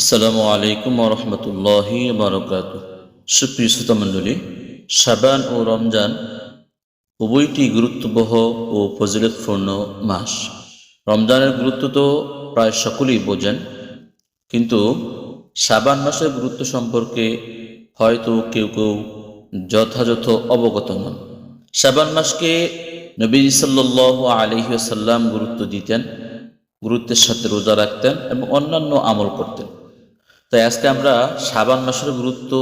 আসসালামু আলাইকুম রহমতুল্লাহি বারকাত সুপ্রিয় শ্রোতামণ্ডলী শাবান ও রমজান উভয়টি গুরুত্ববহ ও ফজিলতপূর্ণ মাস। রমজানের গুরুত্ব তো প্রায় সকলেই বোঝেন, কিন্তু শাবান মাসের গুরুত্ব সম্পর্কে হয়তো কেউ কেউ যথাযথ অবগত নন। শাবান মাসকে নবী সাল্লাহ আলহিসাল্লাম গুরুত্ব দিতেন, গুরুত্বের সাথে রোজা রাখতেন এবং অন্যান্য আমল করতেন। তাই আজকে আমরা শাবান মাসের গুরুত্ব,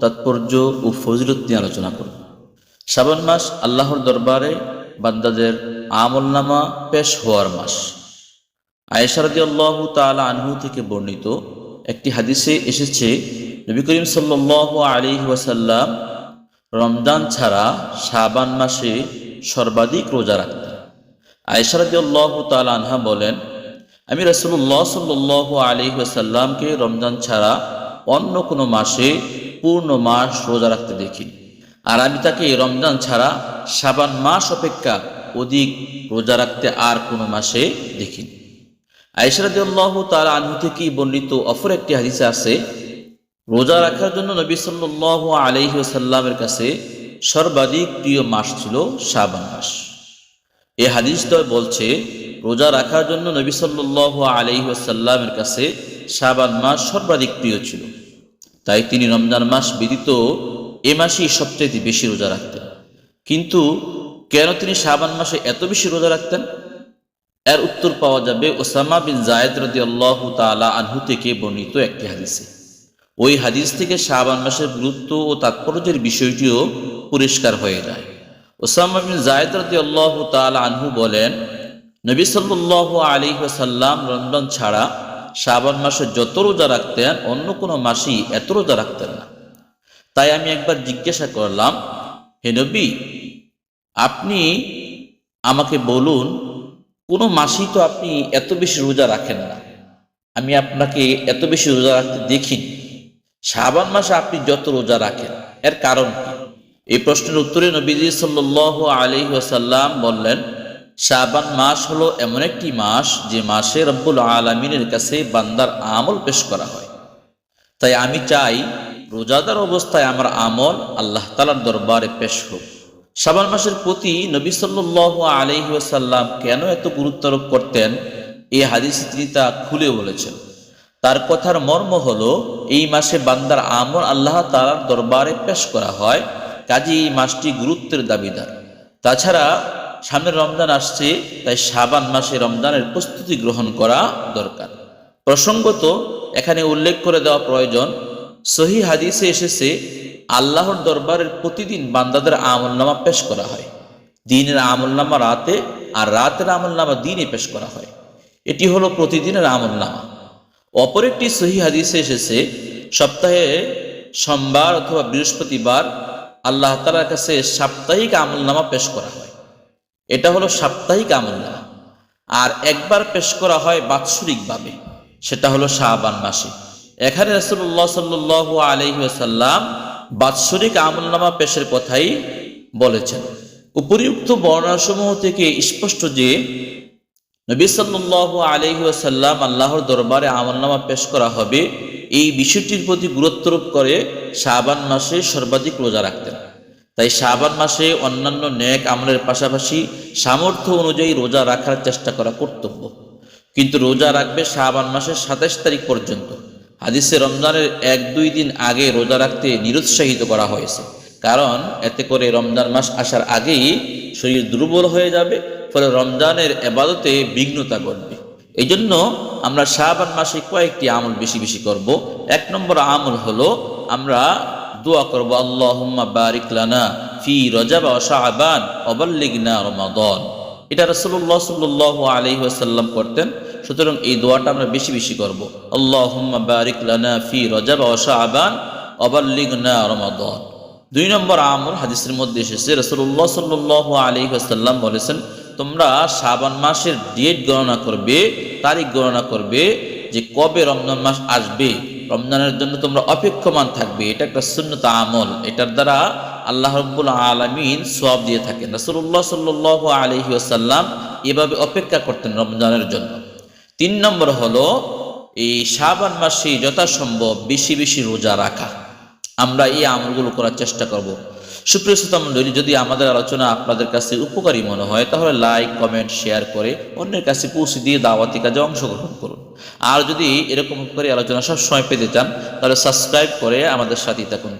তাৎপর্য ও ফজিলত নিয়ে আলোচনা করব। শাবান মাস আল্লাহর দরবারে বান্দাদের আমল নামা পেশ হওয়ার মাস। আয়েশারদি আল্লাহ তালা আনহু থেকে বর্ণিত একটি হাদিসে এসেছে, নবী করিম সাল্লাহ আলী ওয়াসাল্লাম রমজান ছাড়া শাবান মাসে সর্বাধিক রোজা রাখতেন। আয়েশারদি আল্লাহ তালা আনহা বলেন আমি রসুল্লাহ সাল্লাহ আলী সাল্লামকে রমজান ছাড়া অন্য কোনো মাসে পূর্ণ মাস রোজা রাখতে দেখি আর আমি তাকে রমজান ছাড়া সাবান মাস অপেক্ষা অধিক রোজা রাখতে আর কোনো মাসে দেখিনি। আইসরাদ্লাহ তার আনহু থেকেই বর্ণিত অফর একটি হাদিসে আছে, রোজা রাখার জন্য নবী সাল্লাহ আলহি সাল্লামের কাছে সর্বাধিক প্রিয় মাস ছিল শাবান মাস। এই হাদিসটা বলছে রোজা রাখার জন্য নবী সাল্লাহ আলহিহাসাল্লামের কাছে শাবান মাস সর্বাধিক প্রিয় ছিল। তাই তিনি রমজান মাস ব্যতীত এ মাসেই সবচেয়ে বেশি রোজা রাখতেন। কিন্তু কেন তিনি শাবান মাসে এত বেশি রোজা রাখতেন? এর উত্তর পাওয়া যাবে ওসামা বিন জায়দ রদি আল্লাহ তালা আনহু থেকে বর্ণিত একটি হাদিসে। ওই হাদিস থেকে শাবান মাসের গুরুত্ব ও তাৎপর্যের বিষয়টিও পরিষ্কার হয়ে যায়। ওসামা বিন জায়দ রদি আল্লাহ তালা আনহু বলেন নবী সাল্লাহ আলী সাল্লাম রমজান ছাড়া শ্রাবণ মাসে যত রোজা রাখতেন, অন্য কোনো মাসেই এত রোজা রাখতেন না। তাই আমি একবার জিজ্ঞাসা করলাম, হে নবী, আপনি আমাকে বলুন, কোনো মাসেই তো আপনি এত বেশি রোজা রাখেন না। আমি আপনাকে এত বেশি রোজা রাখতে দেখিনি। শ্রাবণ মাসে আপনি যত রোজা রাখেন, এর কারণ কি? এই প্রশ্নের উত্তরে নবীজি সাল্লাহ আলী ওসাল্লাম বললেন শাবান মাস হলো এমন একটি মাস যে মাসে রব্বুল আলমিনের কাছে বান্দার আমল পেশ করা হয়। তাই আমি চাই রোজাদার অবস্থায় আমার আমল আল্লাহ তালার দরবারে পেশ হোক। শাবান মাসের প্রতি নবী সাল্লাহ আলহিসাল্লাম কেন এত গুরুত্বারোপ করতেন? এই হাদিসে তিনি তা খুলে বলেছেন। তার কথার মর্ম হলো, এই মাসে বান্দার আমল আল্লাহ তালার দরবারে পেশ করা হয় কাজে এই মাসটি গুরুত্বের দাবিদার। তাছাড়া সামনে রমজান আসছে, তাই শাবান মাসে রমজানের প্রস্তুতি গ্রহণ করা দরকার। প্রসঙ্গত, এখানে উল্লেখ করে দেওয়া প্রয়োজন, সহি হাদিসে এসেছে, আল্লাহর দরবারের প্রতিদিন বান্দাদের আমলনামা পেশ করা হয়। দিনের আমলনামা রাতে আর রাতের আমলনামা দিনে পেশ করা হয়। এটি হলো প্রতিদিনের আমলনামা। অপর একটি সহি হাদিসে এসেছে, সপ্তাহে সোমবার অথবা বৃহস্পতিবার আল্লাহ তালার কাছে সাপ্তাহিক আমলনামা পেশ করা হয়। এটা হলো সাপ্তাহিক আমলনামা আর একবার পেশ করা হয় বাৎসরিকভাবে, সেটা হলো শাহবান মাসে। এখানে রসুল্লাহ সাল্লাহ আলহিসাল্লাম বাৎসরিক আমলনামা পেশের কথাই বলেছেন। উপরিউক্ত বর্ণাসমূহ থেকে স্পষ্ট যে নবী সাল্লাহ আলহিসাল্লাম আল্লাহর দরবারে আমলনামা পেশ করা হবে, এই বিষয়টির প্রতি গুরুত্বরোপ করে শাহবান মাসে সর্বাধিক রোজা রাখতেন। তাই শাবান মাসে অন্যান্য ন্যাক আমলের পাশাপাশি সামর্থ্য অনুযায়ী রোজা রাখার চেষ্টা করা কর্তব্য। কিন্তু রোজা রাখবে শাবান মাসের সাতাশ তারিখ পর্যন্ত। হাদিসে রমজানের এক দুই দিন আগে রোজা রাখতে নিরুৎসাহিত করা হয়েছে। কারণ এতে করে রমজান মাস আসার আগেই শরীর দুর্বল হয়ে যাবে, ফলে রমজানের এবাদতে বিঘ্নতা ঘটবে। এই জন্য আমরা শাহবান মাসে কয়েকটি আমল বেশি বেশি করব। এক নম্বর আমল হলো আমরা দোয়া করব, আল্লাহুম্মা বারিক লানা ফি রজাব শাহবান অবাল্লিগনা রমাদন। এটা রসুল্লাহ সাল্লাহ আলহি আসাল্লাম করতেন। সুতরাং এই দোয়াটা আমরা বেশি বেশি করব, আল্লাহুম্মা বারিক লানা ফি রজাব শাহবান অবাল্লিগনা রমাদন। দুই নম্বর আমল হাদিসের মধ্যে এসেছে রসুল্লাহ সাল্লাহ আলহি আসাল্লাম বলেছেন, তোমরা শাবান মাসের ডেট গণনা করবে, তারিখ গণনা করবে যে কবে রমজান মাস আসবে। রমজানের জন্য তোমরা অপেক্ষমান থাকবে, এটা একটা শূন্যতা আমল। এটার দ্বারা আল্লাহ রব্বুল আলমিন সব দিয়ে থাকেন। রাসুল্লাহ সাল্লাহ আলহি আসাল্লাম এভাবে অপেক্ষা করতেন রমজানের জন্য। তিন নম্বর হলো, এই সাবান মাসে যথাসম্ভব বেশি বেশি রোজা রাখা। আমরা এই আমলগুলো করার চেষ্টা করব। সুপ্রিয় শ্রোতা মণ্ডলী, যদি আমাদের আলোচনা আপনাদের কাছে উপকারী মনে হয়, তাহলে লাইক, কমেন্ট, শেয়ার করে অন্যের কাছে পৌঁছে দিয়ে দাওয়াতি কাজে অংশগ্রহণ করুন। আর যদি এরকম উপকারী আলোচনা সবসময় পেতে চান, তাহলে সাবস্ক্রাইব করে আমাদের সাথেই থাকুন।